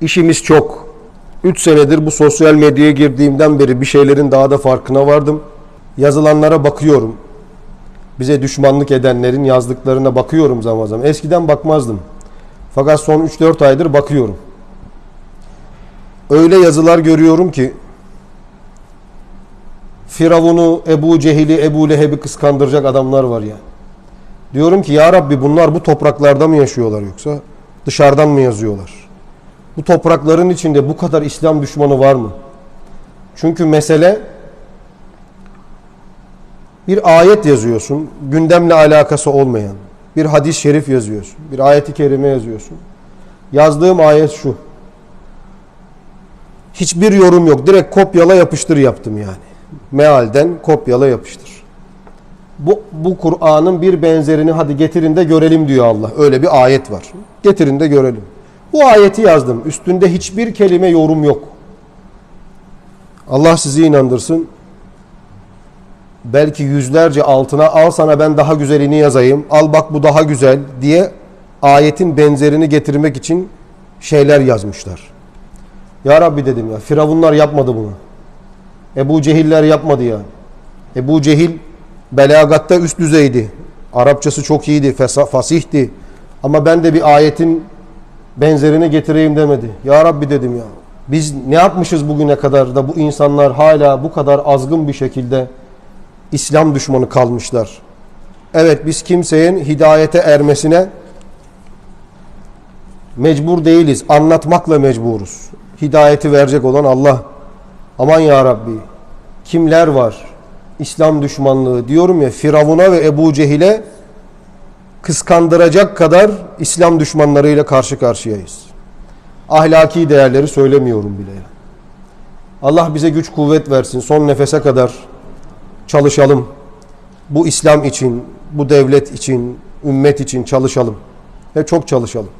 İşimiz çok. 3 senedir bu sosyal medyaya girdiğimden beri bir şeylerin daha da farkına vardım. Yazılanlara bakıyorum. Bize düşmanlık edenlerin yazdıklarına bakıyorum zaman zaman. Eskiden bakmazdım. Fakat son 3-4 aydır bakıyorum. Öyle yazılar görüyorum ki Firavun'u, Ebu Cehil'i, Ebu Leheb'i kıskandıracak adamlar var ya. Diyorum ki ya Rabbi bunlar bu topraklarda mı yaşıyorlar yoksa dışarıdan mı yazıyorlar? Bu toprakların içinde bu kadar İslam düşmanı var mı? Çünkü mesele bir ayet yazıyorsun, gündemle alakası olmayan. Bir hadis-i şerif yazıyorsun, bir ayeti kerime yazıyorsun. Yazdığım ayet şu. Hiçbir yorum yok. Direkt kopyala yapıştır yaptım yani. Mealden kopyala yapıştır. Bu, bu Kur'an'ın bir benzerini hadi getirin de görelim diyor Allah. Öyle bir ayet var. Getirin de görelim. Bu ayeti yazdım. Üstünde hiçbir kelime yorum yok. Allah sizi inandırsın. Belki yüzlerce altına al sana ben daha güzelini yazayım. Al bak bu daha güzel diye ayetin benzerini getirmek için şeyler yazmışlar. Ya Rabbi dedim ya Firavunlar yapmadı bunu. Ebu Cehiller yapmadı ya. Ebu Cehil belagatta üst düzeydi. Arapçası çok iyiydi, fesa- fasihti. Ama ben de bir ayetin benzerini getireyim demedi. Ya Rabbi dedim ya. Biz ne yapmışız bugüne kadar da bu insanlar hala bu kadar azgın bir şekilde İslam düşmanı kalmışlar. Evet biz kimsenin hidayete ermesine mecbur değiliz. Anlatmakla mecburuz. Hidayeti verecek olan Allah. Aman ya Rabbi. Kimler var? İslam düşmanlığı diyorum ya Firavun'a ve Ebu Cehil'e kıskandıracak kadar İslam düşmanlarıyla karşı karşıyayız. Ahlaki değerleri söylemiyorum bile. Allah bize güç kuvvet versin. Son nefese kadar çalışalım. Bu İslam için, bu devlet için, ümmet için çalışalım. Ve çok çalışalım.